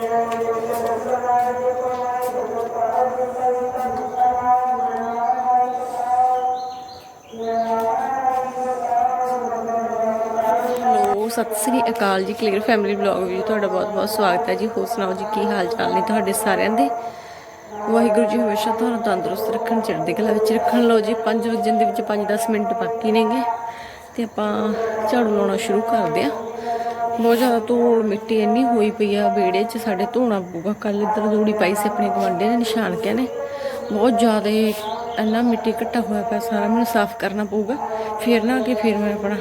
ਸਤਿ ਸ੍ਰੀ ਅਕਾਲ ਜੀ, clear family vlog ਵਿੱਚ ਤੁਹਾਡਾ ਬਹੁਤ-ਬਹੁਤ ਸਵਾਗਤ ਹੈ ਜੀ। ਹੋਰ ਸੁਣਾਓ ਜੀ, ਕੀ ਹਾਲ ਚਾਲ ਨੇ ਤੁਹਾਡੇ ਸਾਰਿਆਂ ਦੇ? ਵਾਹਿਗੁਰੂ ਜੀ ਹਮੇਸ਼ਾ ਤੁਹਾਨੂੰ ਤੰਦਰੁਸਤ ਰੱਖਣ, ਚੜ੍ਹਦੀ ਕਲਾ ਵਿੱਚ ਰੱਖਣ। ਲਓ ਜੀ 5 ਵਜੇ ਦੇ ਵਿੱਚ 5-10 ਮਿੰਟ ਬਾਕੀ ਨੇਗੇ ਤੇ ਆਪਾਂ ਝਾੜੂ ਲਾਉਣਾ ਸ਼ੁਰੂ ਕਰਦੇ ਆ ਬਹੁਤ ਜ਼ਿਆਦਾ ਧੂੜ ਮਿੱਟੀ ਇੰਨੀ ਹੋਈ ਪਈ ਆ, ਵਿਹੜੇ 'ਚ ਸਾਡੇ ਧੋਣਾ ਪਊਗਾ। ਕੱਲ ਇੱਧਰ ਦੂੜੀ ਪਾਈ ਸੀ ਆਪਣੇ ਗਵਾਂਢੇ ਨੇ ਨਿਸ਼ਾਨ ਕਿਆ ਨੇ ਬਹੁਤ ਜ਼ਿਆਦਾ ਇੰਨਾ ਮਿੱਟੀ ਇਕੱਠਾ ਹੋਇਆ ਪਿਆ, ਸਾਰਾ ਮੈਨੂੰ ਸਾਫ਼ ਕਰਨਾ ਪਊਗਾ। ਫਿਰ ਨਾ ਕਿ ਫਿਰ ਮੈਂ ਆਪਣਾ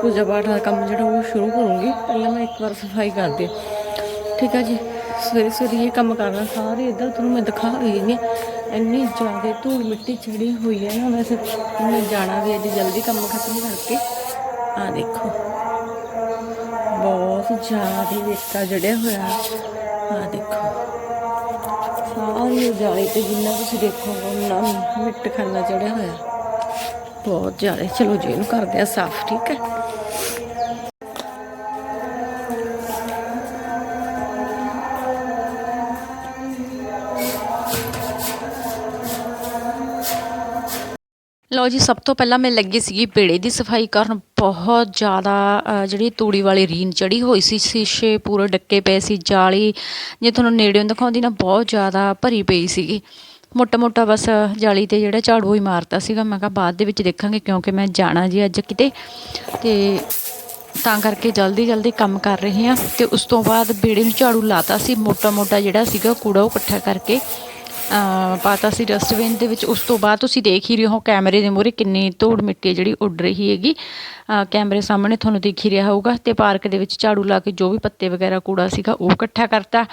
ਪੂਜਾ ਪਾਠ ਦਾ ਕੰਮ ਜਿਹੜਾ ਉਹ ਸ਼ੁਰੂ ਕਰੂੰਗੀ। ਪਹਿਲਾਂ ਮੈਂ ਇੱਕ ਵਾਰ ਸਫ਼ਾਈ ਕਰਦੀ ਠੀਕ ਆ ਜੀ, ਸਵੇਰੇ ਸਵੇਰੇ ਇਹ ਕੰਮ ਕਰਨਾ, ਸਾਰੇ ਇੱਧਰ ਤੁਹਾਨੂੰ ਮੈਂ ਦਿਖਾ ਰਹੀ ਹਾਂ। ਇੰਨੀ ਜ਼ਿਆਦਾ ਧੂੜ ਮਿੱਟੀ ਚੜੀ ਹੋਈ ਹੈ ਨਾ, ਵੈਸੇ ਮੈਂ ਜਾਣਾ ਵੀ ਅੱਜ ਜਲਦੀ ਕੰਮ ਖਤਮ ਕਰਕੇ। ਆ ਦੇਖੋ। ਬਹੁਤ ਜ਼ਿਆਦਾ ਵੇਖਾ ਜੜਿਆ ਹੋਇਆ। ਆ ਦੇਖੋ। ਸਾਰੀ ਜਾਲੀ ਤੇ ਜਿੰਨਾ ਤੁਸੀਂ ਦੇਖੋਗੇ ਨਾ ਮਿੱਟ ਖਾਨਾ ਚੜਿਆ ਹੋਇਆ। ਬਹੁਤ ਜ਼ਿਆਦਾ। ਚਲੋ ਜੀ, ਇਹਨੂੰ ਕਰਦੇ ਆ ਸਾਫ਼, ਠੀਕ ਹੈ? ਲਓ ਜੀ, ਸਭ ਤੋਂ ਪਹਿਲਾਂ ਮੈਂ ਲੱਗੀ ਸੀਗੀ ਪੇੜੇ ਦੀ ਸਫ਼ਾਈ ਕਰਨ। ਬਹੁਤ ਜ਼ਿਆਦਾ ਜਿਹੜੀ ਤੂੜੀ ਵਾਲੀ ਰੀਨ ਚੜੀ ਹੋਈ ਸੀ, ਸ਼ੀਸ਼ੇ ਪੂਰੇ ਡੱਕੇ ਪਏ ਸੀ, ਜਾਲੀ ਜੇ ਤੁਹਾਨੂੰ ਨੇੜਿਓਂ ਦਿਖਾਉਂਦੀ ਨਾ, ਬਹੁਤ ਜ਼ਿਆਦਾ ਭਰੀ ਪਈ ਸੀਗੀ। ਮੋਟਾ ਮੋਟਾ ਬਸ ਜਾਲੀ ਤੇ ਜਿਹੜਾ ਝਾੜੂ ਹੀ ਮਾਰਤਾ ਸੀਗਾ। ਮੈਂ ਕਿਹਾ ਬਾਅਦ ਦੇ ਵਿੱਚ ਦੇਖਾਂਗੇ, ਕਿਉਂਕਿ ਮੈਂ ਜਾਣਾ ਜੀ ਅੱਜ ਕਿਤੇ। ਤੇ ਤਾਂ ਕਰਕੇ ਜਲਦੀ ਜਲਦੀ ਕੰਮ ਕਰ ਰਹੇ ਹਾਂ। ਤੇ ਉਸ ਤੋਂ ਬਾਅਦ ਬੇੜੇ ਨੂੰ ਝਾੜੂ ਲਾਤਾ ਸੀ। ਮੋਟਾ ਮੋਟਾ ਜਿਹੜਾ ਸੀਗਾ, ਕੂੜਾ ਉਹ ਇਕੱਠਾ ਕਰਕੇ ਪਾਤਾ ਸੀ ਡਸਟਬਿਨ ਦੇ ਵਿੱਚ। ਉਸ ਤੋਂ ਬਾਅਦ ਤੁਸੀਂ ਦੇਖ ਹੀ ਰਹੇ ਹੋ ਕੈਮਰੇ ਦੇ ਮੂਹਰੇ ਕਿੰਨੀ ਧੂੜ ਮਿੱਟੀ ਜਿਹੜੀ ਉੱਡ ਰਹੀ ਹੈਗੀ। ਕੈਮਰੇ ਸਾਹਮਣੇ ਤੁਹਾਨੂੰ ਦਿਖ ਹੀ ਰਿਹਾ ਹੋਊਗਾ ਤੇ ਪਾਰਕ ਦੇ ਵਿੱਚ ਝਾੜੂ ਲਾ ਕੇ ਜੋ ਵੀ ਪੱਤੇ ਵਗੈਰਾ ਕੂੜਾ ਸੀਗਾ ਉਹ ਇਕੱਠਾ ਕਰਤਾ।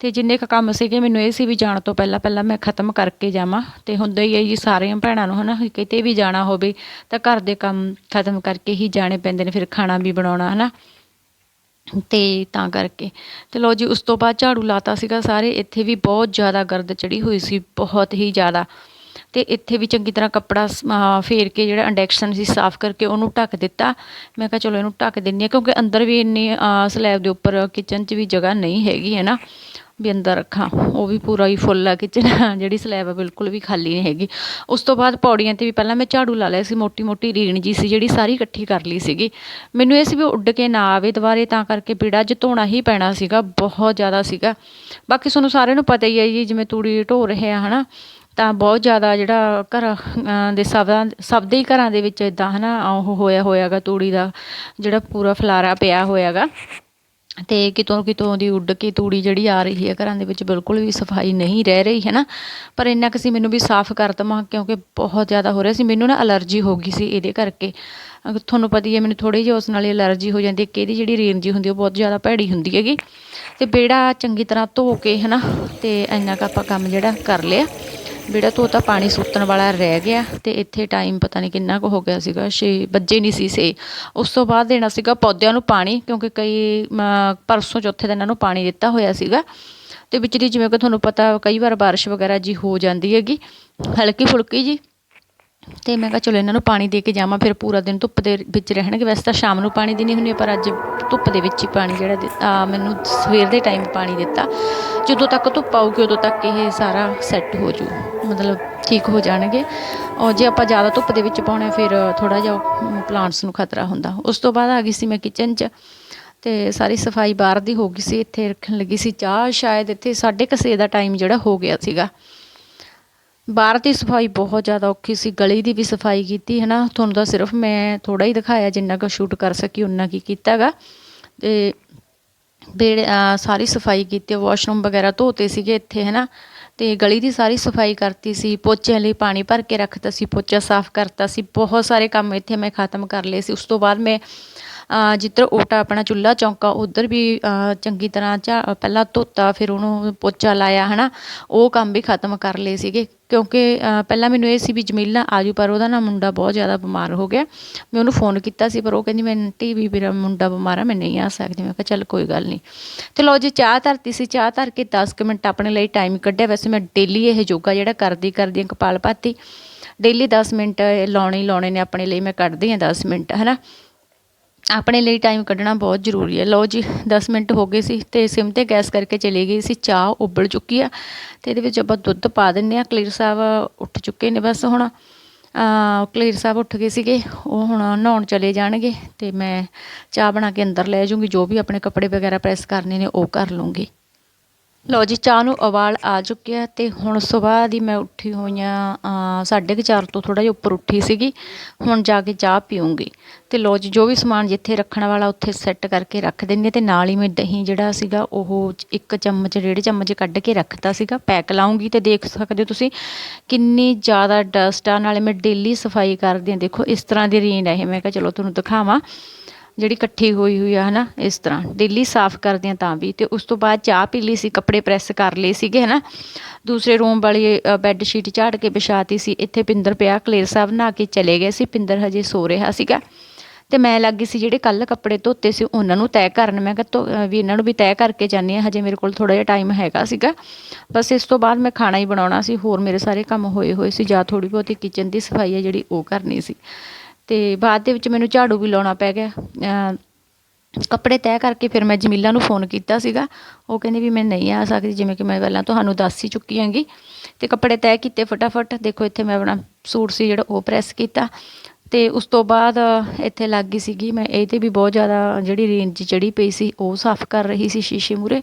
ਤੇ ਜਿੰਨੇ ਕੁ ਕੰਮ ਸੀਗੇ ਮੈਨੂੰ ਇਹ ਸੀ ਵੀ ਜਾਣ ਤੋਂ ਪਹਿਲਾਂ ਪਹਿਲਾਂ ਮੈਂ ਖਤਮ ਕਰਕੇ ਜਾਵਾਂ ਤੇ ਹੁੰਦਾ ਹੀ ਹੈ ਜੀ ਸਾਰੀਆਂ ਭੈਣਾਂ ਨੂੰ ਹਨਾ ਕਿਤੇ ਵੀ ਜਾਣਾ ਹੋਵੇ ਤਾਂ ਘਰ ਦੇ ਕੰਮ ਖਤਮ ਕਰਕੇ ਹੀ ਜਾਣੇ ਪੈਂਦੇ ਨੇ, ਫਿਰ ਖਾਣਾ ਵੀ ਬਣਾਉਣਾ ਹਨਾ। ਤੇ ਤਾਂ ਕਰਕੇ। ਤੇ ਲਓ ਜੀ, ਉਸ ਤੋਂ ਬਾਅਦ ਝਾੜੂ ਲਾਤਾ ਸੀਗਾ ਸਾਰੇ। ਇੱਥੇ ਵੀ ਬਹੁਤ ਜ਼ਿਆਦਾ ਗਰਦ ਚੜ੍ਹੀ ਹੋਈ ਸੀ, ਬਹੁਤ ਹੀ ਜ਼ਿਆਦਾ। ਤੇ ਇੱਥੇ ਵੀ ਚੰਗੀ ਤਰ੍ਹਾਂ ਕੱਪੜਾ ਫੇਰ ਕੇ ਜਿਹੜਾ ਇੰਡੈਕਸ਼ਨ ਸੀ ਸਾਫ਼ ਕਰਕੇ ਉਹਨੂੰ ਢੱਕ ਦਿੱਤਾ। ਮੈਂ ਕਿਹਾ ਚਲੋ ਇਹਨੂੰ ਢੱਕ ਦਿੰਨੀ ਆ ਕਿਉਂਕਿ ਅੰਦਰ ਵੀ ਇੰਨੀ ਸਲੈਬ ਦੇ ਉੱਪਰ ਕਿਚਨ 'ਚ ਵੀ ਜਗ੍ਹਾ ਨਹੀਂ ਹੈਗੀ, ਹੈ ਨਾ? ਵੀ ਅੰਦਰ ਰੱਖਾਂ। ਉਹ ਵੀ ਪੂਰਾ ਹੀ ਫੁੱਲ ਆ ਕਿਚਨ ਜਿਹੜੀ ਸਲੈਬ ਆ ਬਿਲਕੁਲ ਵੀ ਖਾਲੀ ਨਹੀਂ ਹੈਗੀ। ਉਸ ਤੋਂ ਬਾਅਦ ਪੌੜੀਆਂ ਤੇ ਵੀ ਪਹਿਲਾਂ ਮੈਂ ਝਾੜੂ ਲਾ ਲਿਆ ਸੀ ਮੋਟੀ ਮੋਟੀ ਰੀਣ ਜੀ ਸੀ, ਜਿਹੜੀ ਸਾਰੀ ਇਕੱਠੀ ਕਰ ਲਈ ਸੀਗੀ। ਮੈਨੂੰ ਇਹ ਸੀ ਵੀ ਉੱਡ ਕੇ ਨਾ ਆਵੇ ਦੁਬਾਰੇ, ਤਾਂ ਕਰਕੇ ਪੀੜਾ ਅੱਜ ਧੋਣਾ ਹੀ ਪੈਣਾ ਸੀਗਾ, ਬਹੁਤ ਜ਼ਿਆਦਾ ਸੀਗਾ। ਬਾਕੀ ਤੁਹਾਨੂੰ ਸਾਰਿਆਂ ਨੂੰ ਪਤਾ ਹੀ ਹੈ ਜੀ, ਜਿਵੇਂ ਤੂੜੀ ਢੋ ਰਹੇ ਆ ਹਨਾ ਤਾਂ ਬਹੁਤ ਜ਼ਿਆਦਾ ਜਿਹੜਾ ਘਰਾਂ ਦੇ ਸਭਾਂ ਸਭ ਦੇ ਹੀ ਘਰਾਂ ਦੇ ਵਿੱਚ ਇੱਦਾਂ ਹੈ ਨਾ ਉਹ ਹੋਇਆ ਹੋਇਆ ਗਾ ਤੂੜੀ ਦਾ ਜਿਹੜਾ ਪੂਰਾ ਫਲਾਰਾ ਪਿਆ ਹੋਇਆ ਗਾ ਅਤੇ ਕਿਤੋਂ ਕਿਤੋਂ ਦੀ ਉੱਡ ਕੇ ਤੂੜੀ ਜਿਹੜੀ ਆ ਰਹੀ ਹੈ ਘਰਾਂ ਦੇ ਵਿੱਚ ਬਿਲਕੁਲ ਵੀ ਸਫ਼ਾਈ ਨਹੀਂ ਰਹਿ ਰਹੀ ਹੈ ਨਾ ਪਰ ਇੰਨਾ ਕੁ ਸੀ ਮੈਨੂੰ ਵੀ ਸਾਫ਼ ਕਰ ਦਵਾਂ ਕਿਉਂਕਿ ਬਹੁਤ ਜ਼ਿਆਦਾ ਹੋ ਰਿਹਾ ਸੀ, ਮੈਨੂੰ ਨਾ ਅਲਰਜੀ ਹੋ ਗਈ ਸੀ ਇਹਦੇ ਕਰਕੇ। ਤੁਹਾਨੂੰ ਪਤਾ ਹੀ ਹੈ, ਮੈਨੂੰ ਥੋੜੀ ਜਿਹੀ ਉਸ ਨਾਲ ਹੀ ਅਲਰਜੀ ਹੋ ਜਾਂਦੀ ਹੈ ਕਿ ਇਹਦੀ ਜਿਹੜੀ ਰੇਂਜ ਹੁੰਦੀ ਉਹ ਬਹੁਤ ਜ਼ਿਆਦਾ ਭੈੜੀ ਹੁੰਦੀ ਹੈਗੀ। ਤੇ ਬੇੜਾ ਚੰਗੀ ਤਰ੍ਹਾਂ ਧੋ ਕੇ ਹੈ ਨਾ ਤੇ ਇੰਨਾ ਕੁ ਆਪਾਂ ਕੰਮ ਜਿਹੜਾ ਕਰ ਲਿਆ। ਬੇੜਾ ਧੋਤਾ ਪਾਣੀ ਸੁੱਤਣ ਵਾਲਾ ਰਹਿ ਗਿਆ ਤੇ ਇੱਥੇ ਟਾਈਮ ਪਤਾ ਨਹੀਂ ਕਿੰਨਾ ਕੁ ਹੋ ਗਿਆ ਸੀਗਾ 6 ਵੱਜੇ ਨਹੀਂ ਸੀ ਸੇ ਉਸ ਤੋਂ ਬਾਅਦ ਦੇਣਾ ਸੀਗਾ ਪੌਦਿਆਂ ਨੂੰ ਪਾਣੀ, ਕਿਉਂਕਿ ਕਈ ਪਰਸੋਂ ਚੌਥੇ ਦਿਨ ਇਹਨਾਂ ਨੂੰ ਪਾਣੀ ਦਿੱਤਾ ਹੋਇਆ ਸੀਗਾ। ਤੇ ਵਿੱਚ ਦੀ ਜਿਵੇਂ ਕਿ ਤੁਹਾਨੂੰ ਪਤਾ ਕਈ ਵਾਰ ਬਾਰਿਸ਼ ਵਗੈਰਾ ਜੀ ਹੋ ਜਾਂਦੀ ਹੈਗੀ, ਹਲਕੀ ਫੁਲਕੀ ਜੀ। ਤੇ ਮੈਂ ਕਿਹਾ ਚਲੋ ਇਹਨਾਂ ਨੂੰ ਪਾਣੀ ਦੇ ਕੇ ਜਾਵਾਂ, ਫਿਰ ਪੂਰਾ ਦਿਨ ਧੁੱਪ ਦੇ ਵਿੱਚ ਰਹਿਣਗੇ। ਵੈਸੇ ਤਾਂ ਸ਼ਾਮ ਨੂੰ ਪਾਣੀ ਦੇਣੀ ਹੁੰਦੀ ਪਰ ਅੱਜ ਧੁੱਪ ਦੇ ਵਿੱਚ ਹੀ ਪਾਣੀ ਜਿਹੜਾ ਮੈਨੂੰ ਸਵੇਰ ਦੇ ਟਾਈਮ ਪਾਣੀ ਦਿੱਤਾ। ਜਦੋਂ ਤੱਕ ਧੁੱਪ ਆਊਗੀ, ਉਦੋਂ ਤੱਕ ਇਹ ਸਾਰਾ ਸੈੱਟ ਹੋ ਜੂ। ਮਤਲਬ ਠੀਕ ਹੋ ਜਾਣਗੇ। ਔਰ ਜੇ ਆਪਾਂ ਜ਼ਿਆਦਾ ਧੁੱਪ ਦੇ ਵਿੱਚ ਪਾਉਣੇ, ਫਿਰ ਥੋੜਾ ਜਿਹਾ ਪਲਾਂਟਸ ਨੂੰ ਖਤਰਾ ਹੁੰਦਾ। ਉਸ ਤੋਂ ਬਾਅਦ ਆ ਗਈ ਸੀ ਮੈਂ ਕਿਚਨ 'ਚ, ਤੇ ਸਾਰੀ ਸਫ਼ਾਈ ਬਾਹਰ ਦੀ ਹੋ ਗਈ ਸੀ। ਇੱਥੇ ਰੱਖਣ ਲੱਗੀ ਸੀ ਚਾਹ। ਸ਼ਾਇਦ ਇੱਥੇ 6:30 ਦਾ ਟਾਈਮ ਜਿਹੜਾ ਹੋ ਗਿਆ ਸੀਗਾ। ਬਾਹਰ ਦੀ ਸਫ਼ਾਈ ਬਹੁਤ ਜ਼ਿਆਦਾ ਔਖੀ ਸੀ। ਗਲੀ ਦੀ ਵੀ ਸਫ਼ਾਈ ਕੀਤੀ ਹੈ ਨਾ ਤੁਹਾਨੂੰ ਤਾਂ ਸਿਰਫ ਮੈਂ ਥੋੜਾ ਹੀ ਦਿਖਾਇਆ, ਜਿੰਨਾ ਕੁ ਸ਼ੂਟ ਕਰ ਸਕੀ ਉਨਾ ਕੀ ਕੀਤਾਗਾ ਤੇ ਬੇੜੇ ਅਹ ਸਾਰੀ ਸਫ਼ਾਈ ਕੀਤੀ। ਵਾਸ਼ਰੂਮ ਵਗੈਰਾ ਧੋਤੇ ਸੀਗੇ ਇੱਥੇ ਹੈ ਨਾ ਅਤੇ ਗਲੀ ਦੀ ਸਾਰੀ ਸਫ਼ਾਈ ਕਰਤੀ ਸੀ, ਪੋਚਿਆਂ ਲਈ ਪਾਣੀ ਭਰ ਕੇ ਰੱਖਤਾ ਸੀ, ਪੋਚਾ ਸਾਫ਼ ਕਰਤਾ ਸੀ, ਬਹੁਤ ਸਾਰੇ ਕੰਮ ਇੱਥੇ ਮੈਂ ਖਤਮ ਕਰ ਲਏ ਸੀ। ਉਸ ਤੋਂ ਬਾਅਦ ਮੈਂ ਜਿੱਧਰ ਓਟਾ ਆਪਣਾ ਚੁੱਲ੍ਹਾ, ਚੌਂਕਾ, ਉੱਧਰ ਵੀ ਚੰਗੀ ਤਰ੍ਹਾਂ ਝਾ ਪਹਿਲਾਂ ਧੋਤਾ, ਫਿਰ ਉਹਨੂੰ ਪੋਚਾ ਲਾਇਆ ਹੈ ਨਾ ਉਹ ਕੰਮ ਵੀ ਖਤਮ ਕਰ ਲਏ ਸੀਗੇ। ਕਿਉਂਕਿ ਪਹਿਲਾਂ ਮੈਨੂੰ ਇਹ ਸੀ ਵੀ ਜਮੀਲਾ ਆਜੂ, ਪਰ ਉਹਦਾ ਨਾ ਮੁੰਡਾ ਬਹੁਤ ਜ਼ਿਆਦਾ ਬਿਮਾਰ ਹੋ ਗਿਆ। ਮੈਂ ਉਹਨੂੰ ਫੋਨ ਕੀਤਾ ਸੀ, ਪਰ ਉਹ ਕਹਿੰਦੀ, ਮੈਂ ਆਂਟੀ ਵੀ ਮੇਰਾ ਮੁੰਡਾ ਬਿਮਾਰ ਆ, ਮੈਂ ਨਹੀਂ ਆ ਸਕਦੀ। ਮੈਂ ਕਿਹਾ, ਚੱਲ ਕੋਈ ਗੱਲ ਨਹੀਂ। ਤੇ ਲਓ ਜੀ, ਚਾਹ ਧਰਤੀ ਸੀ, ਚਾਹ ਧਰ ਕੇ 10 ਕੁ ਮਿੰਟ ਆਪਣੇ ਲਈ ਟਾਈਮ ਕੱਢਿਆ। ਵੈਸੇ ਮੈਂ ਡੇਲੀ ਇਹ ਯੋਗਾ ਜਿਹੜਾ ਕਰਦੀ ਕਰਦੀ ਹਾਂ, ਕਪਾਲ ਭਾਤੀ ਡੇਲੀ 10 ਮਿੰਟ ਲਾਉਣੇ ਲਾਉਣੇ ਨੇ, ਆਪਣੇ ਲਈ ਮੈਂ ਕੱਢਦੀ ਹਾਂ 10 ਮਿੰਟ, ਹਨਾ? ਆਪਣੇ ਲਈ ਟਾਈਮ ਕੱਢਣਾ ਬਹੁਤ ਜ਼ਰੂਰੀ ਹੈ। ਲਓ ਜੀ 10 ਮਿੰਟ ਹੋ ਗਏ ਸੀ ਤੇ ਸਿਮ ਤੇ ਗੈਸ ਕਰਕੇ ਚਲੀ ਗਈ ਸੀ, ਚਾਹ ਉਬਲ ਚੁੱਕੀ ਆ ਤੇ ਇਹਦੇ ਵਿੱਚ ਆਪਾਂ ਦੁੱਧ ਪਾ ਦਿੰਨੇ ਆ ਕਲੀਰ ਸਾਹਿਬ ਉੱਠ ਚੁੱਕੇ ਨੇ ਬਸ ਹੁਣ। ਕਲੀਰ ਸਾਹਿਬ ਉੱਠ ਗਏ ਸੀਗੇ, ਉਹ ਹੁਣ ਨਹਾਉਣ ਚਲੇ ਜਾਣਗੇ ਤੇ ਮੈਂ ਚਾਹ ਬਣਾ ਕੇ ਅੰਦਰ ਲੈ ਜਾਊਂਗੀ। ਜੋ ਵੀ ਆਪਣੇ ਕੱਪੜੇ ਵਗੈਰਾ ਪ੍ਰੈਸ ਕਰਨੇ ਨੇ ਉਹ ਕਰ ਲੂੰਗੀ ਲਓ ਜੀ, ਚਾਹ ਨੂੰ ਉਬਾਲ ਆ ਚੁੱਕਿਆ ਤੇ ਹੁਣ ਸਵੇਰ ਦੀ ਮੈਂ ਉੱਠੀ ਹੋਈਆਂ ਸਾਢੇ ਕੁ ਚਾਰ ਤੋਂ ਥੋੜਾ ਜਿਹਾ ਉੱਪਰ ਉੱਠੀ ਸੀਗੀ, ਹੁਣ ਜਾ ਕੇ ਚਾਹ ਪੀਉਂਗੀ ਤੇ ਲਓ ਜੀ, ਜੋ ਵੀ ਸਮਾਨ ਜਿੱਥੇ ਰੱਖਣ ਵਾਲਾ ਉੱਥੇ ਸੈੱਟ ਕਰਕੇ ਰੱਖ ਦਿੰਦੀ ਤੇ ਨਾਲ ਹੀ ਮੈਂ ਦਹੀਂ ਜਿਹੜਾ ਸੀਗਾ, ਉਹ ਇੱਕ ਚਮਚ, ਡੇਢ ਚਮਚ ਕੱਢ ਕੇ ਰੱਖਤਾ ਸੀਗਾ, ਪੈਕ ਲਾਉਂਗੀ ਤੇ ਦੇਖ ਸਕਦੇ ਹੋ ਤੁਸੀਂ ਕਿੰਨੀ ਜ਼ਿਆਦਾ ਡਸਟ ਆ, ਨਾਲੇ ਮੈਂ ਡੇਲੀ ਸਫ਼ਾਈ ਕਰਦੀ ਹਾਂ। ਦੇਖੋ, ਇਸ ਤਰ੍ਹਾਂ ਦੀ ਰੀਨ ਹੈ ਮੈਂ ਕਿਹਾ ਚਲੋ ਤੁਹਾਨੂੰ ਦਿਖਾਵਾਂ। ਜਿਹੜੀ ਇਕੱਠੀ ਹੋਈ ਹੋਈ ਆ, ਹਨਾ, ਇਸ ਤਰ੍ਹਾਂ। ਡੇਲੀ ਸਾਫ਼ ਕਰਦੇ ਆ ਤਾਂ ਵੀ। ਤੇ ਉਸ ਤੋਂ ਬਾਅਦ ਚਾਹ ਪੀ ਲਈ ਸੀ, ਕੱਪੜੇ ਪ੍ਰੈਸ ਕਰ ਲਏ ਸੀਗੇ, ਹਨਾ। ਦੂਸਰੇ ਰੂਮ ਵਾਲੀ ਬੈੱਡ ਸ਼ੀਟ ਝਾੜ ਕੇ ਵਿਛਾਤੀ ਸੀ। ਇੱਥੇ ਪਿੰਦਰ ਪਿਆ, ਕਲੇਰ ਸਾਹਿਬ ਨਹਾ ਕੇ ਚਲੇ ਗਏ ਸੀ। ਪਿੰਦਰ ਹਜੇ ਸੋ ਰਿਹਾ ਸੀਗਾ। ਤੇ ਮੈਂ ਲੱਗੀ ਸੀ, ਜਿਹੜੇ ਕੱਲ ਕੱਪੜੇ ਧੋਤੇ ਸੀ, ਉਹਨਾਂ ਨੂੰ ਤੈਅ ਕਰਨ। ਮੈਂ ਕਿਹਾ ਵੀ ਇਹਨਾਂ ਨੂੰ ਵੀ ਤੈਅ ਕਰਕੇ ਜਾਨੀ ਆ ਹਜੇ ਮੇਰੇ ਕੋਲ ਥੋੜਾ ਜਿਹਾ ਟਾਈਮ ਹੈਗਾ ਸੀਗਾ। ਬਸ ਇਸ ਤੋਂ ਬਾਅਦ ਮੈਂ ਖਾਣਾ ਹੀ ਬਣਾਉਣਾ ਸੀ। ਹੋਰ ਮੇਰੇ ਸਾਰੇ ਕੰਮ ਹੋਏ ਹੋਏ ਸੀ। ਜਾਂ ਥੋੜੀ ਬਹੁਤੀ ਕਿਚਨ ਦੀ ਸਫ਼ਾਈ ਹੈ ਜਿਹੜੀ ਉਹ ਕਰਨੀ ਸੀ। ਤੇ ਬਾਅਦ ਦੇ ਵਿੱਚ ਮੈਨੂੰ ਝਾੜੂ ਵੀ ਲਾਉਣਾ ਪੈ ਗਿਆ। ਕੱਪੜੇ ਤੈਅ ਕਰਕੇ ਫਿਰ ਮੈਂ ਜਮੀਲਾ ਨੂੰ ਫੋਨ ਕੀਤਾ ਸੀਗਾ। ਉਹ ਕਹਿੰਦੀ ਵੀ ਮੈਂ ਨਹੀਂ ਆ ਸਕਦੀ, ਜਿਵੇਂ ਕਿ ਮੈਂ ਪਹਿਲਾਂ ਤੁਹਾਨੂੰ ਦੱਸ ਹੀ ਚੁੱਕੀ ਹਾਂਗੀ। ਤੇ ਕੱਪੜੇ ਤੈਅ ਕੀਤੇ ਫਟਾਫਟ। ਦੇਖੋ, ਇੱਥੇ ਮੈਂ ਆਪਣਾ ਸੂਟ ਸੀ ਜਿਹੜਾ ਉਹ ਪ੍ਰੈਸ ਕੀਤਾ। ਤੇ ਉਸ ਤੋਂ ਬਾਅਦ ਇੱਥੇ ਲੱਗ ਗਈ ਸੀਗੀ ਮੈਂ ਇਹ ਤੇ ਵੀ ਬਹੁਤ ਜ਼ਿਆਦਾ ਜਿਹੜੀ ਰੇਂਜ ਚੜੀ ਪਈ ਸੀ, ਉਹ ਸਾਫ਼ ਕਰ ਰਹੀ ਸੀ ਸ਼ੀਸ਼ੇ ਮੂਰੇ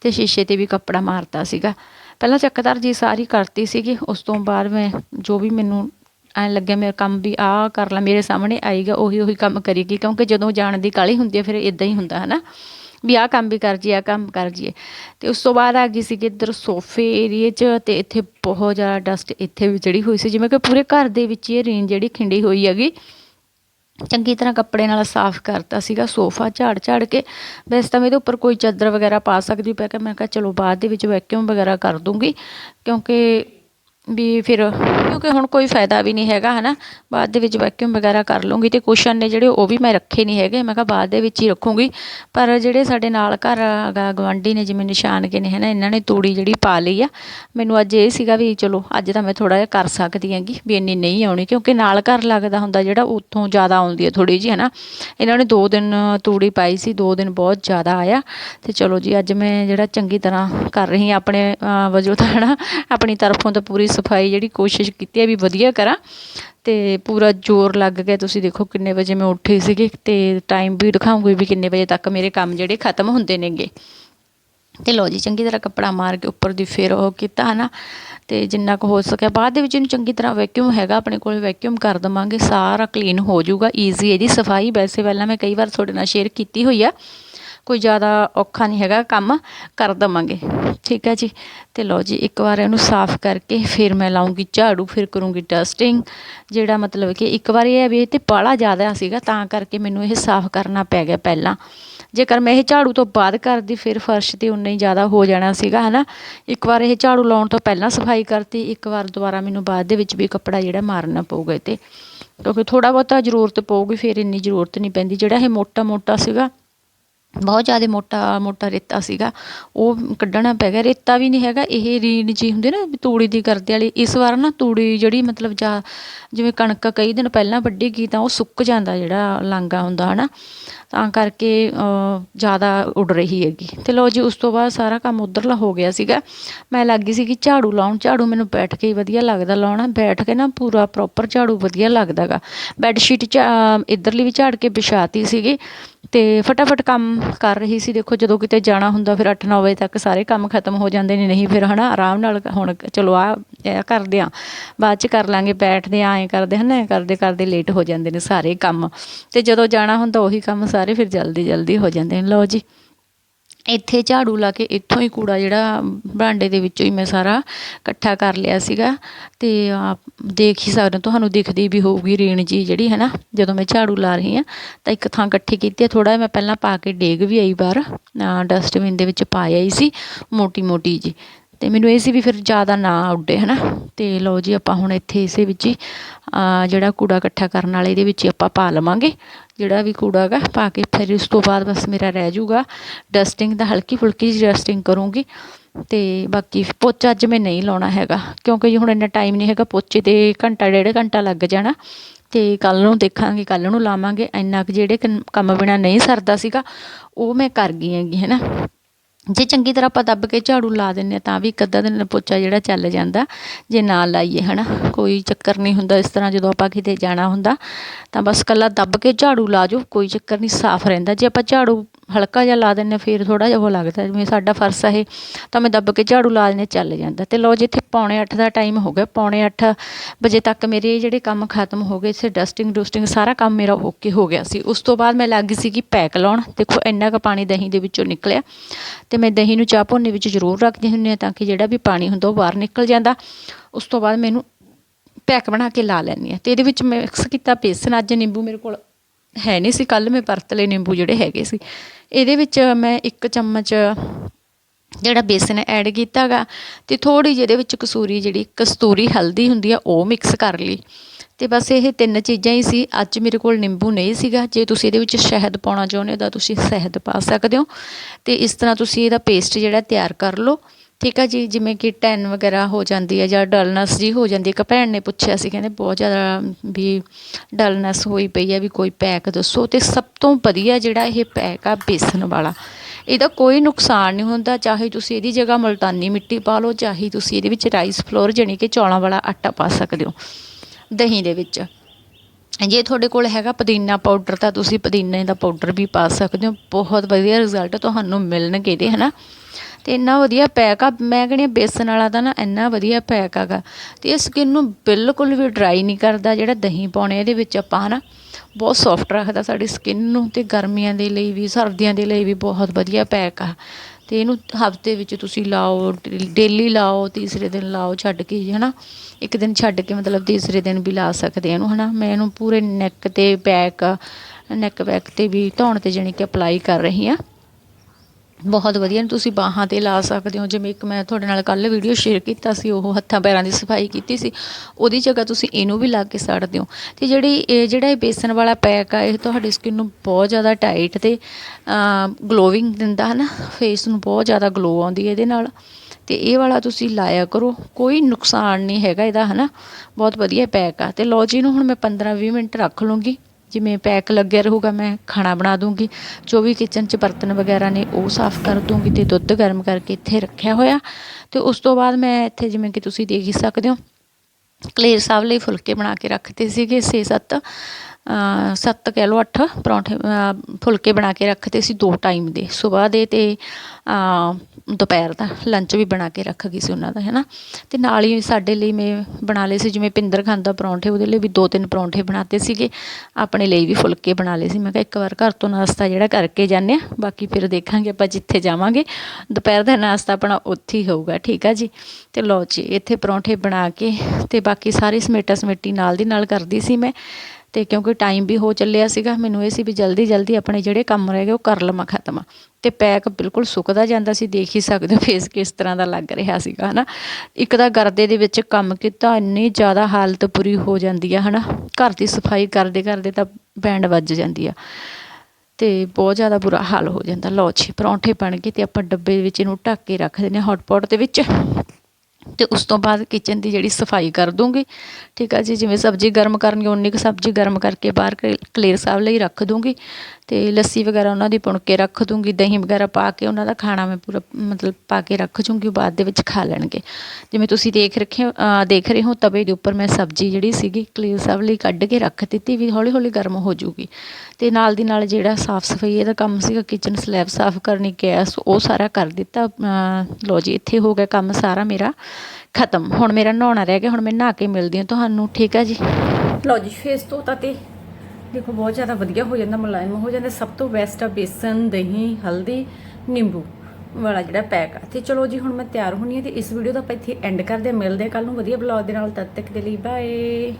ਤੇ ਸ਼ੀਸ਼ੇ ਤੇ ਵੀ ਕੱਪੜਾ ਮਾਰਤਾ ਸੀਗਾ। ਪਹਿਲਾਂ ਚੱਕਦਾਰ ਜੀ ਸਾਰੀ ਕਰਤੀ ਸੀਗੀ। ਉਸ ਤੋਂ ਬਾਅਦ ਮੈਂ ਜੋ ਵੀ ਮੈਨੂੰ ਐਂ ਲੱਗਿਆ ਮੇਰਾ ਕੰਮ ਵੀ ਆ ਕਰ ਲਾ, ਮੇਰੇ ਸਾਹਮਣੇ ਆਏਗਾ ਉਹੀ ਉਹੀ ਕੰਮ ਕਰੇਗੀ, ਕਿਉਂਕਿ ਜਦੋਂ ਜਾਣ ਦੀ ਕਾਲੀ ਹੁੰਦੀ ਹੈ, ਫਿਰ ਇਦਾਂ ਹੀ ਹੁੰਦਾ ਹੈ ਨਾ ਵੀ ਆਹ ਕੰਮ ਵੀ ਕਰ ਜੀ ਆ ਕੰਮ ਕਰ ਜੀਏ ਤੇ ਉਸ ਤੋਂ ਬਾਅਦ ਆ ਗਈ ਸੀ ਕਿ ਇੱਧਰ ਸੋਫੇ ਏਰੀਏ 'ਚ, ਤੇ ਇੱਥੇ ਬਹੁਤ ਜ਼ਿਆਦਾ ਡਸਟ ਇੱਥੇ ਵੀ ਚੜੀ ਹੋਈ ਸੀ, ਜਿਵੇਂ ਕਿ ਪੂਰੇ ਘਰ ਦੇ ਵਿੱਚ ਇਹ ਰੇਂਜ ਜਿਹੜੀ ਖਿੰਡੀ ਹੋਈ ਹੈਗੀ। ਚੰਗੀ ਤਰ੍ਹਾਂ ਕੱਪੜੇ ਨਾਲ ਸਾਫ਼ ਕਰਤਾ ਸੀਗਾ, ਸੋਫਾ ਝਾੜ ਝਾੜ ਕੇ। ਵੈਸੇ ਤਾਂ ਮੈਂ ਇਹਦੇ ਉੱਪਰ ਕੋਈ ਚਾਦਰ ਵਗੈਰਾ ਪਾ ਸਕਦੀ ਪੈ ਕਿ ਮੈਂ ਕਿਹਾ, ਚਲੋ ਬਾਅਦ ਦੇ ਵਿੱਚ ਵੈਕਿਊਮ ਵਗੈਰਾ ਕਰ ਦੂੰਗੀ, ਕਿਉਂਕਿ ਵੀ ਫਿਰ ਕਿਉਂਕਿ ਹੁਣ ਕੋਈ ਫਾਇਦਾ ਵੀ ਨਹੀਂ ਹੈਗਾ, ਹਨਾ? ਬਾਅਦ ਦੇ ਵਿੱਚ ਵੈਕਿਊਮ ਵਗੈਰਾ ਕਰ ਲੂੰਗੀ ਤੇ ਕੁਸ਼ਨ ਨੇ ਜਿਹੜੇ ਉਹ ਵੀ ਮੈਂ ਰੱਖੇ ਨਹੀਂ ਹੈਗੇ, ਮੈਂ ਕਿਹਾ ਬਾਅਦ ਦੇ ਵਿੱਚ ਹੀ ਰੱਖੂੰਗੀ। ਪਰ ਜਿਹੜੇ ਸਾਡੇ ਨਾਲ ਘਰ ਗਵਾਂਢੀ ਨੇ ਜਿਵੇਂ ਨਿਸ਼ਾਨ ਕੇ ਨੇ, ਹਨਾ? ਇਹਨਾਂ ਨੇ ਤੂੜੀ ਜਿਹੜੀ ਪਾ ਲਈ ਆ। ਮੈਨੂੰ ਅੱਜ ਇਹ ਸੀਗਾ ਵੀ ਚਲੋ, ਅੱਜ ਤਾਂ ਮੈਂ ਥੋੜਾ ਜਿਹਾ ਕਰ ਸਕਦੀ ਹਾਂਗੀ ਵੀ ਇੰਨੀ ਨਹੀਂ ਆਉਣੀ, ਕਿਉਂਕਿ ਨਾਲ ਘਰ ਲੱਗਦਾ ਹੁੰਦਾ ਜਿਹੜਾ ਉੱਥੋਂ ਜ਼ਿਆਦਾ ਆਉਂਦੀ ਹੈ ਥੋੜੀ ਜੀ ਹਨਾ? ਇਹਨਾਂ ਨੇ ਦੋ ਦਿਨ ਤੂੜੀ ਪਾਈ ਸੀ, ਦੋ ਦਿਨ ਬਹੁਤ ਜ਼ਿਆਦਾ ਆਇਆ। ਤੇ ਚਲੋ ਜੀ, ਅੱਜ ਮੈਂ ਜਿਹੜਾ ਚੰਗੀ ਤਰ੍ਹਾਂ ਕਰ ਰਹੀ ਹਾਂ, ਆਪਣੇ ਵਜੋਂ ਤਾਂ, ਹਨਾ? ਆਪਣੀ ਤਰਫੋਂ ਤਾਂ ਪੂਰੀ ਸਫ਼ਾਈ ਜਿਹੜੀ ਕੋਸ਼ਿਸ਼ ਕੀਤੀ ਹੈ ਵੀ ਵਧੀਆ ਕਰਾਂ ਤੇ ਪੂਰਾ ਜ਼ੋਰ ਲੱਗ ਗਿਆ। ਤੁਸੀਂ ਦੇਖੋ ਕਿੰਨੇ ਵਜੇ ਮੈਂ ਉੱਠੀ ਸੀਗੀ ਤੇ ਟਾਈਮ ਵੀ ਦਿਖਾਉਂਗੀ ਵੀ ਕਿੰਨੇ ਵਜੇ ਤੱਕ ਮੇਰੇ ਕੰਮ ਜਿਹੜੇ ਖਤਮ ਹੁੰਦੇ ਨੇਗੇ। ਤੇ ਲੋ ਜੀ, ਚੰਗੀ ਤਰ੍ਹਾਂ ਕੱਪੜਾ ਮਾਰ ਕੇ ਉੱਪਰ ਦੀ ਫੇਰ ਉਹ ਕੀਤਾ ਹਨਾ। ਤੇ ਜਿੰਨਾ ਕੁ ਹੋ ਸਕਿਆ, ਬਾਅਦ ਦੇ ਵਿੱਚ ਇਹਨੂੰ ਚੰਗੀ ਤਰ੍ਹਾਂ ਵੈਕਿਊਮ ਹੈਗਾ, ਆਪਣੇ ਕੋਲ ਵੈਕਿਊਮ ਕਰ ਦਵਾਂਗੇ, ਸਾਰਾ ਕਲੀਨ ਹੋ ਜਾਊਗਾ ਈਜ਼ੀ ਇਹਦੀ ਸਫ਼ਾਈ ਵੈਸੇ ਪਹਿਲਾਂ ਮੈਂ ਕਈ ਵਾਰ ਤੁਹਾਡੇ ਨਾਲ ਸ਼ੇਅਰ ਕੀਤੀ ਹੋਈ ਆ। ਕੋਈ ਜ਼ਿਆਦਾ ਔਖਾ ਨਹੀਂ ਹੈਗਾ ਕੰਮ, ਕਰ ਦਵਾਂਗੇ। ਠੀਕ ਹੈ ਜੀ? ਤੇ ਲਓ ਜੀ, ਇੱਕ ਵਾਰ ਇਹਨੂੰ ਸਾਫ਼ ਕਰਕੇ ਫਿਰ ਮੈਂ ਲਾਉਂਗੀ ਝਾੜੂ, ਫਿਰ ਕਰੂੰਗੀ ਡਸਟਿੰਗ ਜਿਹੜਾ ਮਤਲਬ ਕਿ ਇੱਕ ਵਾਰ ਇਹ ਹੈ ਵੀ ਇਹ ਤੇ ਪਾਲਾ ਜ਼ਿਆਦਾ ਸੀਗਾ, ਤਾਂ ਕਰਕੇ ਮੈਨੂੰ ਇਹ ਸਾਫ਼ ਕਰਨਾ ਪੈ ਗਿਆ ਪਹਿਲਾਂ। ਜੇਕਰ ਮੈਂ ਇਹ ਝਾੜੂ ਤੋਂ ਬਾਅਦ ਕਰਦੀ, ਫਿਰ ਫਰਸ਼ ਤੇ ਉਨਾ ਹੀ ਜ਼ਿਆਦਾ ਹੋ ਜਾਣਾ ਸੀਗਾ, ਹਨਾ? ਇੱਕ ਵਾਰ ਇਹ ਝਾੜੂ ਲਾਉਣ ਤੋਂ ਪਹਿਲਾਂ ਸਫ਼ਾਈ ਕਰਤੀ, ਇੱਕ ਵਾਰ ਦੁਬਾਰਾ ਮੈਨੂੰ ਬਾਅਦ ਦੇ ਵਿੱਚ ਵੀ ਕੱਪੜਾ ਜਿਹੜਾ ਮਾਰਨਾ ਪਊਗਾ ਤੇ। ਕਿਉਂਕਿ ਥੋੜਾ ਬਹੁਤਾ ਜ਼ਰੂਰਤ ਪਊਗੀ, ਫਿਰ ਇੰਨੀ ਜ਼ਰੂਰਤ ਨਹੀਂ ਪੈਂਦੀ। ਜਿਹੜਾ ਇਹ ਮੋਟਾ ਮੋਟਾ ਸੀਗਾ ਬਹੁਤ ਜ਼ਿਆਦਾ ਮੋਟਾ ਮੋਟਾ ਰੇਤਾ ਸੀਗਾ। ਉਹ ਕੱਢਣਾ ਪੈ ਗਿਆ। ਰੇਤਾ ਵੀ ਨਹੀਂ ਹੈਗਾ। ਇਹ ਰੀਨ ਜਿਹੀ ਹੁੰਦੀ ਨਾ ਤੂੜੀ ਦੀ ਕਰਦੇ ਵਾਲੀ। ਇਸ ਵਾਰ ਨਾ ਤੂੜੀ ਜਿਹੜੀ ਮਤਲਬ ਜਾ ਜਿਵੇਂ ਕਣਕ ਕਈ ਦਿਨ ਪਹਿਲਾਂ ਵੱਢੀ ਗਈ ਤਾਂ ਉਹ ਸੁੱਕ ਜਾਂਦਾ ਜਿਹੜਾ ਲਾਂਗਾ ਹੁੰਦਾ, ਹਨਾ? ਤਾਂ ਕਰਕੇ ਜ਼ਿਆਦਾ ਉੱਡ ਰਹੀ ਹੈਗੀ। ਤੇ ਲੋ ਜੀ, ਉਸ ਤੋਂ ਬਾਅਦ ਸਾਰਾ ਕੰਮ ਉਧਰਲਾ ਹੋ ਗਿਆ ਸੀਗਾ। ਮੈਂ ਲੱਗ ਗਈ ਸੀਗੀ ਝਾੜੂ ਲਾਉਣ। ਝਾੜੂ ਮੈਨੂੰ ਬੈਠ ਕੇ ਹੀ ਵਧੀਆ ਲੱਗਦਾ ਲਾਉਣਾ। ਬੈਠ ਕੇ ਨਾ ਪੂਰਾ ਪ੍ਰੋਪਰ ਝਾੜੂ ਵਧੀਆ ਲੱਗਦਾਗਾ। ਬੈੱਡ ਸ਼ੀਟ ਇਧਰਲੀ ਵੀ ਝਾੜ ਕੇ ਵਿਛਾਤੀ ਸੀਗੀ। ਅਤੇ ਫਟਾਫਟ ਕੰਮ ਕਰ ਰਹੀ ਸੀ। ਦੇਖੋ, ਜਦੋਂ ਕਿਤੇ ਜਾਣਾ ਹੁੰਦਾ, ਫਿਰ 8-9 ਵਜੇ ਤੱਕ ਸਾਰੇ ਕੰਮ ਖਤਮ ਹੋ ਜਾਂਦੇ ਨੇ। ਨਹੀਂ, ਫਿਰ ਹੈ ਨਾ ਆਰਾਮ ਨਾਲ ਹੁਣ ਚਲੋ, ਆ ਕਰਦੇ ਹਾਂ। ਬਾਅਦ ਚ ਕਰ ਲਾਂਗੇ, ਬੈਠਦੇ ਹਾਂ, ਐਂ ਕਰਦੇ, ਹਨ, ਐਂ ਕਰਦੇ ਕਰਦੇ ਲੇਟ ਹੋ ਜਾਂਦੇ ਨੇ ਸਾਰੇ ਕੰਮ। ਅਤੇ ਜਦੋਂ ਜਾਣਾ ਹੁੰਦਾ, ਉਹੀ ਕੰਮ ਸਾਰੇ ਫਿਰ ਜਲਦੀ ਜਲਦੀ ਹੋ ਜਾਂਦੇ ਨੇ। ਲਓ ਜੀ। ਇੱਥੇ ਝਾੜੂ ਲਾ ਕੇ ਇੱਥੋਂ ਹੀ ਕੂੜਾ ਜਿਹੜਾ ਬਰਾਂਡੇ ਦੇ ਵਿੱਚੋਂ ਹੀ ਮੈਂ ਸਾਰਾ ਇਕੱਠਾ ਕਰ ਲਿਆ ਸੀਗਾ। ਅਤੇ ਆਪ ਦੇਖ ਹੀ ਸਕਦੇ ਤੁਹਾਨੂੰ ਦਿਖਦੀ ਵੀ ਹੋਊਗੀ ਰੇਣ ਜੀ ਜਿਹੜੀ ਹੈ ਨਾ ਜਦੋਂ ਮੈਂ ਝਾੜੂ ਲਾ ਰਹੀ ਹਾਂ, ਤਾਂ ਇੱਕ ਥਾਂ ਇਕੱਠੀ ਕੀਤੀ ਹੈ। ਥੋੜਾ ਮੈਂ ਪਹਿਲਾਂ ਪਾ ਕੇ ਡੇਗ ਵੀ ਆਈ ਬਾਹਰ। ਡਸਟਬਿਨ ਦੇ ਵਿੱਚ ਪਾਇਆ ਹੀ ਸੀ, ਮੋਟੀ ਮੋਟੀ ਜੀ। ਤੇ ਮੈਨੂੰ ਇਹ ਸੀ ਵੀ ਫਿਰ ਜ਼ਿਆਦਾ ਨਾ ਉੱਡੇ, ਹਨਾ? ਤੇ ਲਓ ਜੀ, ਆਪਾਂ ਹੁਣ ਇੱਥੇ ਇਸੇ ਵਿੱਚ ਹੀ ਜਿਹੜਾ ਕੂੜਾ ਇਕੱਠਾ ਕਰਨ ਵਾਲੇ ਇਹਦੇ ਵਿੱਚ ਆਪਾਂ ਪਾ ਲਵਾਂਗੇ। ਜਿਹੜਾ ਵੀ ਕੂੜਾ ਹੈਗਾ, ਪਾ ਕੇ ਫਿਰ ਉਸ ਤੋਂ ਬਾਅਦ ਬਸ ਮੇਰਾ ਰਹਿ ਜਾਊਗਾ। ਡਸਟਿੰਗ ਦਾ ਹਲਕੀ ਫੁਲਕੀ ਜਿਹੀ ਡਸਟਿੰਗ ਕਰੂੰਗੀ। ਤੇ ਬਾਕੀ ਪੋਚਾ ਅੱਜ ਮੈਂ ਨਹੀਂ ਲਾਉਣਾ ਹੈਗਾ, ਕਿਉਂਕਿ ਹੁਣ ਇੰਨਾ ਟਾਈਮ ਨਹੀਂ ਹੈਗਾ ਪੋਚੇ ਤੇ ਘੰਟਾ, ਡੇਢ ਘੰਟਾ ਲੱਗ ਜਾਣਾ। ਤੇ ਕੱਲ ਨੂੰ ਦੇਖਾਂਗੇ ਕੱਲ ਨੂੰ ਲਾਵਾਂਗੇ। ਇੰਨਾ ਕੁ ਜਿਹੜੇ ਕੰਮ ਬਿਨਾ ਨਹੀਂ ਸਰਦਾ ਸੀਗਾ, ਉਹ ਮੈਂ ਕਰ ਗਈ ਹੈਗੀ ਹੈ ਨਾ ਜੇ ਚੰਗੀ ਤਰ੍ਹਾਂ ਆਪਾਂ ਦੱਬ ਕੇ ਝਾੜੂ ਲਾ ਦਿੰਨੇ ਆ ਤਾਂ ਵੀ ਇੱਕ ਅੱਧਾ ਦਿਨ ਪੋਚਾ ਜਿਹੜਾ ਚੱਲ ਜਾਂਦਾ, ਜੇ ਨਾ ਲਾਈਏ, ਹਨਾ? ਕੋਈ ਚੱਕਰ ਨਹੀਂ ਹੁੰਦਾ ਇਸ ਤਰ੍ਹਾਂ ਜਦੋਂ ਆਪਾਂ ਕਿਤੇ ਜਾਣਾ ਹੁੰਦਾ, ਤਾਂ ਬਸ ਕੱਲਾ ਦੱਬ ਕੇ ਝਾੜੂ ਲਾ ਜੋ ਕੋਈ ਚੱਕਰ ਨਹੀਂ, ਸਾਫ਼ ਰਹਿੰਦਾ। ਜੇ ਆਪਾਂ ਝਾੜੂ ਹਲਕਾ ਜਿਹਾ ਲਾ ਦਿੰਨੇ ਫਿਰ ਥੋੜਾ ਜਿਹਾ ਉਹ ਲੱਗਦਾ, ਜਿਵੇਂ ਸਾਡਾ ਫਰਸ਼ ਆ ਇਹ, ਤਾਂ ਮੈਂ ਦੱਬ ਕੇ ਝਾੜੂ ਲਾ ਦਿੰਨੇ ਚੱਲ ਜਾਂਦਾ। ਤੇ ਲੋ ਜਿੱਥੇ ਪੌਣੇ 8 ਦਾ ਟਾਈਮ ਹੋ ਗਿਆ, ਪੌਣੇ 8 ਵਜੇ ਤੱਕ ਮੇਰੇ ਜਿਹੜੇ ਕੰਮ ਖਤਮ ਹੋ ਗਏ ਸੀ ਡਸਟਿੰਗ ਡੂਸਟਿੰਗ ਸਾਰਾ ਕੰਮ ਮੇਰਾ ਓਕੇ ਹੋ ਗਿਆ ਸੀ। ਉਸ ਤੋਂ ਬਾਅਦ ਮੈਂ ਲੱਗ ਗਈ ਸੀਗੀ ਪੈਕ ਲਾਉਣ। ਦੇਖੋ, ਇੰਨਾ ਕੁ ਪਾਣੀ ਦਹੀਂ ਦੇ ਵਿੱਚੋਂ ਨਿਕਲਿਆ। ਤੇ ਮੈਂ ਦਹੀਂ ਨੂੰ ਚਾਹ ਭੁੰਨੇ ਵਿੱਚ ਜ਼ਰੂਰ ਰੱਖਦੀ ਹੁੰਦੀ ਹਾਂ, ਤਾਂ ਕਿ ਜਿਹੜਾ ਵੀ ਪਾਣੀ ਹੁੰਦਾ ਉਹ ਬਾਹਰ ਨਿਕਲ ਜਾਂਦਾ। ਉਸ ਤੋਂ ਬਾਅਦ ਮੈਨੂੰ ਪੈਕ ਬਣਾ ਕੇ ਲਾ ਲੈਂਦੀ ਹਾਂ। ਤੇ ਇਹਦੇ ਵਿੱਚ ਮਿਕਸ ਕੀਤਾ ਬੇਸਨ, ਅੱਜ ਨਿੰਬੂ ਮੇਰੇ ਕੋਲ ਹੈ ਨਹੀਂ ਸੀ ਕੱਲ ਮੈਂ ਵਰਤ ਲਏ ਨਿੰਬੂ ਜਿਹੜੇ ਹੈਗੇ ਸੀ। ਇਹਦੇ ਵਿੱਚ ਮੈਂ ਇੱਕ ਚਮਚ ਜਿਹੜਾ ਬੇਸਨ ਐਡ ਕੀਤਾਗਾ ਤੇ ਥੋੜੀ ਜਿਹੀ ਇਹਦੇ ਵਿੱਚ ਕਸੂਰੀ ਜਿਹੜੀ ਕਸਤੂਰੀ ਹਲਦੀ ਹੁੰਦੀ ਆ, ਉਹ ਮਿਕਸ ਕਰ ਲਈ। ਤੇ ਬਸ ਇਹ ਤਿੰਨ ਚੀਜ਼ਾਂ ਹੀ ਸੀ। ਅੱਜ ਮੇਰੇ ਕੋਲ ਨਿੰਬੂ ਨਹੀਂ ਸੀਗਾ। ਜੇ ਤੁਸੀਂ ਇਹਦੇ ਵਿੱਚ ਸ਼ਹਿਦ ਪਾਉਣਾ ਚਾਹੁੰਦੇ ਹੋ ਤਾਂ ਤੁਸੀਂ ਸ਼ਹਿਦ ਪਾ ਸਕਦੇ ਹੋ। ਤੇ ਇਸ ਤਰ੍ਹਾਂ ਤੁਸੀਂ ਇਹਦਾ ਪੇਸਟ ਜਿਹੜਾ ਤਿਆਰ ਕਰ ਲਓ। ਠੀਕ ਆ ਜੀ, ਜਿਵੇਂ ਕਿ ਟੈਨ ਵਗੈਰਾ ਹੋ ਜਾਂਦੀ ਹੈ ਜਾਂ ਡਲਨੈਸ ਜੀ ਹੋ ਜਾਂਦੀ ਇੱਕ ਭੈਣ ਨੇ ਪੁੱਛਿਆ ਸੀ, ਕਹਿੰਦੇ ਬਹੁਤ ਜ਼ਿਆਦਾ ਵੀ ਡਲਨੈਸ ਹੋਈ ਪਈ ਹੈ ਵੀ ਕੋਈ ਪੈਕ ਦੱਸੋ। ਤੇ ਸਭ ਤੋਂ ਵਧੀਆ ਜਿਹੜਾ ਇਹ ਪੈਕ ਆ ਬੇਸਨ ਵਾਲਾ, ਇਹਦਾ ਕੋਈ ਨੁਕਸਾਨ ਨਹੀਂ ਹੁੰਦਾ। ਚਾਹੇ ਤੁਸੀਂ ਇਹਦੀ ਜਗ੍ਹਾ ਮਲਤਾਨੀ ਮਿੱਟੀ ਪਾ ਲਓ, ਚਾਹੇ ਤੁਸੀਂ ਇਹਦੇ ਵਿੱਚ ਰਾਈਸ ਫਲੋਰ ਜਾਣੀ ਕਿ ਚੌਲਾਂ ਵਾਲਾ ਆਟਾ ਪਾ ਸਕਦੇ ਹੋ ਦਹੀਂ ਦੇ ਵਿੱਚ। ਜੇ ਤੁਹਾਡੇ ਕੋਲ ਹੈਗਾ ਪੁਦੀਨਾ ਪਾਊਡਰ ਤਾਂ ਤੁਸੀਂ ਪੁਦੀਨੇ ਦਾ ਪਾਊਡਰ ਵੀ ਪਾ ਸਕਦੇ ਹੋ। ਬਹੁਤ ਵਧੀਆ ਰਿਜ਼ਲਟ ਤੁਹਾਨੂੰ ਮਿਲਣਗੇ ਇਹਦੇ, ਹਨਾ? ਅਤੇ ਇੰਨਾ ਵਧੀਆ ਪੈਕ ਆ। ਮੈਂ ਕਹਿੰਦੀ ਹਾਂ ਬੇਸਣ ਵਾਲਾ ਤਾਂ ਨਾ ਇੰਨਾ ਵਧੀਆ ਪੈਕ ਹੈਗਾ ਅਤੇ ਇਹ ਸਕਿੰਨ ਨੂੰ ਬਿਲਕੁਲ ਵੀ ਡਰਾਈ ਨਹੀਂ ਕਰਦਾ, ਜਿਹੜਾ ਦਹੀਂ ਪਾਉਣੇ ਇਹਦੇ ਵਿੱਚ ਆਪਾਂ ਹੈ ਨਾ ਬਹੁਤ ਸੌਫਟ ਰੱਖਦਾ ਸਾਡੀ ਸਕਿੰਨ ਨੂੰ ਅਤੇ ਗਰਮੀਆਂ ਦੇ ਲਈ ਵੀ, ਸਰਦੀਆਂ ਦੇ ਲਈ ਵੀ ਬਹੁਤ ਵਧੀਆ ਪੈਕ ਆ। ਅਤੇ ਇਹਨੂੰ ਹਫ਼ਤੇ ਵਿੱਚ ਤੁਸੀਂ ਲਾਓ ਡੇਲੀ ਲਾਓ, ਤੀਸਰੇ ਦਿਨ ਲਾਓ ਛੱਡ ਕੇ ਹੈ ਨਾ ਇੱਕ ਦਿਨ ਛੱਡ ਕੇ ਮਤਲਬ ਤੀਸਰੇ ਦਿਨ ਵੀ ਲਾ ਸਕਦੇ ਇਹਨੂੰ ਹੈ ਨਾ ਮੈਂ ਇਹਨੂੰ ਪੂਰੇ ਨੈਕ ਤੇ ਪੈਕ ਨੈਕ ਬੈਕ ਤੇ ਵੀ ਧੌਣ ਤੇ ਜਾਣੀ ਕਿ ਅਪਲਾਈ ਕਰ ਰਹੀ ਹਾਂ। ਬਹੁਤ ਵਧੀਆ ਨੇ, ਤੁਸੀਂ ਬਾਹਾਂ ਤੇ ਲਾ ਸਕਦੇ ਹੋ। ਜਿਵੇਂ ਇੱਕ ਮੈਂ ਤੁਹਾਡੇ ਨਾਲ ਕੱਲ ਵੀਡੀਓ ਸ਼ੇਅਰ ਕੀਤਾ ਸੀ, ਉਹ ਹੱਥਾਂ ਪੈਰਾਂ ਦੀ ਸਫ਼ਾਈ ਕੀਤੀ ਸੀ। ਉਹਦੀ ਜਗ੍ਹਾ ਤੁਸੀਂ ਇਹਨੂੰ ਵੀ ਲਾ ਕੇ ਸਕਦੇ ਹੋ ਤੇ ਜਿਹੜੀ ਇਹ, ਜਿਹੜਾ ਇਹ ਬੇਸਨ ਵਾਲਾ ਪੈਕ ਆ, ਇਹ ਤੁਹਾਡੀ ਸਕਿਨ ਨੂੰ ਬਹੁਤ ਜ਼ਿਆਦਾ ਟਾਈਟ ਤੇ ਗਲੋਵਿੰਗ ਦਿੰਦਾ ਹੈ ਨਾ ਫੇਸ ਨੂੰ ਬਹੁਤ ਜ਼ਿਆਦਾ ਗਲੋ ਆਉਂਦੀ ਹੈ ਇਹਦੇ ਨਾਲ। ਤੇ ਇਹ ਵਾਲਾ ਤੁਸੀਂ ਲਾਇਆ ਕਰੋ। ਕੋਈ ਨੁਕਸਾਨ ਨਹੀਂ ਹੈਗਾ ਇਹਦਾ ਹਨਾ। ਬਹੁਤ ਵਧੀਆ ਪੈਕ ਆ। ਤੇ ਲੋ ਜੀ ਨੂੰ ਹੁਣ ਮੈਂ 15-20 ਮਿੰਟ ਰੱਖ ਲੂੰਗੀ। ਜਿਵੇਂ ਪੈਕ ਲੱਗਿਆ ਰਹੂਗਾ, ਮੈਂ ਖਾਣਾ ਬਣਾ ਦੂੰਗੀ। ਜੋ ਵੀ ਕਿਚਨ 'ਚ ਬਰਤਨ ਵਗੈਰਾ ਨੇ, ਉਹ ਸਾਫ਼ ਕਰ ਦੂੰਗੀ ਤੇ ਦੁੱਧ ਗਰਮ ਕਰਕੇ ਇੱਥੇ ਰੱਖਿਆ ਹੋਇਆ। ਤੇ ਉਸ ਤੋਂ ਬਾਅਦ ਮੈਂ ਇੱਥੇ ਜਿਵੇਂ ਕਿ ਤੁਸੀਂ ਦੇਖ ਹੀ ਸਕਦੇ ਹੋ, ਕਲੇਰ ਸਾਹਿਬ ਲਈ ਫੁਲਕੇ ਬਣਾ ਕੇ ਰੱਖਤੇ ਸੀਗੇ 6-7 ਸੱਤ ਕਹਿ ਲਓ ਅੱਠ ਪਰੌਂਠੇ ਫੁਲਕੇ ਬਣਾ ਕੇ ਰੱਖਦੇ ਸੀ ਦੋ ਟਾਈਮ ਦੇ। ਸਵੇਰ ਦੇ ਤੇ ਦੁਪਹਿਰ ਦਾ ਲੰਚ ਵੀ ਬਣਾ ਕੇ ਰੱਖ ਗਈ ਸੀ ਉਹਨਾਂ ਦਾ ਹੈ ਨਾ ਅਤੇ ਨਾਲ ਹੀ ਸਾਡੇ ਲਈ ਮੈਂ ਬਣਾ ਲਏ ਸੀ, ਜਿਵੇਂ ਪਿੰਦਰ ਖਾਂਦਾ ਪਰੌਂਠੇ, ਉਹਦੇ ਲਈ ਵੀ ਦੋ ਤਿੰਨ ਪਰੌਂਠੇ ਬਣਾਤੇ ਸੀਗੇ। ਆਪਣੇ ਲਈ ਵੀ ਫੁਲਕੇ ਬਣਾ ਲਏ ਸੀ। ਮੈਂ ਕਿਹਾ ਇੱਕ ਵਾਰ ਘਰ ਤੋਂ ਨਾਸ਼ਤਾ ਜਿਹੜਾ ਕਰਕੇ ਜਾਂਦੇ ਆ ਬਾਕੀ ਫਿਰ ਦੇਖਾਂਗੇ ਆਪਾਂ ਜਿੱਥੇ ਜਾਵਾਂਗੇ। ਦੁਪਹਿਰ ਦਾ ਨਾਸ਼ਤਾ ਆਪਣਾ ਉੱਥੇ ਹੀ ਹੋਊਗਾ, ਠੀਕ ਆ ਜੀ। ਤੇ ਲਓ ਜੀ, ਇੱਥੇ ਪਰੌਂਠੇ ਬਣਾ ਕੇ ਤੇ ਬਾਕੀ ਸਾਰੀ ਸਮੇਟਾ ਸਮੇਟੀ ਨਾਲ ਦੀ ਨਾਲ ਕਰਦੀ ਸੀ ਮੈਂ। ਤੇ ਕਿਉਂਕਿ ਟਾਈਮ ਵੀ ਹੋ ਚੱਲਿਆ ਸੀਗਾ, ਮੈਨੂੰ ਇਹ ਸੀ ਵੀ ਜਲਦੀ ਜਲਦੀ ਆਪਣੇ ਜਿਹੜੇ ਕੰਮ ਰਹਿ ਗਏ ਉਹ ਕਰ ਲਵਾਂ ਖਤਮ। ਤੇ ਪੈਕ ਬਿਲਕੁਲ ਸੁੱਕਦਾ ਜਾਂਦਾ ਸੀ, ਦੇਖ ਹੀ ਸਕਦੇ ਹੋ ਫੇਸ ਕਿਸ ਤਰ੍ਹਾਂ ਦਾ ਲੱਗ ਰਿਹਾ ਸੀਗਾ, ਹਨਾ? ਇੱਕ ਤਾਂ ਗਰਦੇ ਦੇ ਵਿੱਚ ਕੰਮ ਕੀਤਾ, ਇੰਨੀ ਜ਼ਿਆਦਾ ਹਾਲਤ ਬੁਰੀ ਹੋ ਜਾਂਦੀ ਆ, ਹਨਾ? ਘਰ ਦੀ ਸਫ਼ਾਈ ਕਰਦੇ ਕਰਦੇ ਤਾਂ ਬੈਂਡ ਵੱਜ ਜਾਂਦੀ ਆ। ਤੇ ਬਹੁਤ ਜ਼ਿਆਦਾ ਬੁਰਾ ਹਾਲ ਹੋ ਜਾਂਦਾ। ਲਓ ਜੀ, ਪਰੌਂਠੇ ਬਣ ਗਏ ਤੇ ਆਪਾਂ ਡੱਬੇ ਵਿੱਚ ਇਹਨੂੰ ਢੱਕ ਕੇ ਰੱਖ ਦਿੰਦੇ ਹਾਂ ਹੌਟ ਪੌਟ ਦੇ ਵਿੱਚ। ਤੇ ਉਸ ਤੋਂ ਬਾਅਦ ਕਿਚਨ ਦੀ ਜਿਹੜੀ ਸਫ਼ਾਈ ਕਰ ਦੂੰਗੀ। ਠੀਕ ਆ ਜੀ, ਜਿਵੇਂ ਸਬਜ਼ੀ ਗਰਮ ਕਰਨੀ ਉਨੀ ਕੁ ਸਬਜ਼ੀ ਗਰਮ ਕਰਕੇ ਬਾਹਰ ਕਲੇਰ ਸਾਹਿਬ ਲਈ ਰੱਖ ਦੂੰਗੀ। ਅਤੇ ਲੱਸੀ ਵਗੈਰਾ ਉਹਨਾਂ ਦੀ ਪੁਣ ਕੇ ਰੱਖ ਦੂੰਗੀ, ਦਹੀਂ ਵਗੈਰਾ ਪਾ ਕੇ ਉਹਨਾਂ ਦਾ ਖਾਣਾ ਮੈਂ ਪੂਰਾ, ਮਤਲਬ ਪਾ ਕੇ ਰੱਖ ਜੂੰਗੀ, ਉਹ ਬਾਅਦ ਦੇ ਵਿੱਚ ਖਾ ਲੈਣਗੇ। ਜਿਵੇਂ ਤੁਸੀਂ ਦੇਖ ਰੱਖੇ ਦੇਖ ਰਹੇ ਹੋ, ਤਵੇ ਦੇ ਉੱਪਰ ਮੈਂ ਸਬਜ਼ੀ ਜਿਹੜੀ ਸੀਗੀ ਕਲੇਰ ਸਭ ਲਈ ਕੱਢ ਕੇ ਰੱਖ ਦਿੱਤੀ, ਵੀ ਹੌਲੀ ਹੌਲੀ ਗਰਮ ਹੋ ਜੂਗੀ। ਤੇ ਨਾਲ ਦੀ ਨਾਲ ਜਿਹੜਾ ਸਾਫ਼ ਸਫ਼ਾਈ ਇਹਦਾ ਕੰਮ ਸੀਗਾ ਕਿਚਨ ਸਲੈਬ ਸਾਫ਼ ਕਰਨੀ, ਗੈਸ, ਉਹ ਸਾਰਾ ਕਰ ਦਿੱਤਾ ਲੋ ਜੀ, ਇੱਥੇ ਹੋ ਗਿਆ ਕੰਮ ਸਾਰਾ ਮੇਰਾ ਖਤਮ। ਹੁਣ ਮੇਰਾ ਨਹਾਉਣਾ ਰਹਿ ਗਿਆ, ਹੁਣ ਮੈਂ ਨਹਾ ਕੇ ਮਿਲਦੀ ਹਾਂ। ਤੁਹਾਨੂੰ ਠੀਕ ਆ ਜੀ? ਲਓ ਜੀ, ਫੇਸ ਧੋਤਾ ਤੇ ਦੇਖੋ, ਬਹੁਤ ਜ਼ਿਆਦਾ ਵਧੀਆ ਹੋ ਜਾਂਦਾ, ਮੁਲਾਇਮ ਹੋ ਜਾਂਦਾ। ਸਭ ਤੋਂ ਬੈਸਟ ਆ ਬੇਸਨ, ਦਹੀਂ, ਹਲਦੀ, ਨਿੰਬੂ ਵਾਲਾ ਜਿਹੜਾ ਪੈਕ ਆ। ਤੇ ਚਲੋ ਜੀ, ਹੁਣ ਮੈਂ ਤਿਆਰ ਹੋਣੀ ਹੈ ਤੇ ਇਸ ਵੀਡੀਓ ਦਾ ਆਪਾਂ ਇੱਥੇ ਐਂਡ ਕਰਦੇ ਹਾਂ। ਮਿਲਦੇ ਹਾਂ ਕੱਲ ਨੂੰ ਵਧੀਆ ਬਲੌਗ ਦੇ ਨਾਲ। ਤਦ ਤੱਕ ਦੇ ਲਈ ਬਾਏ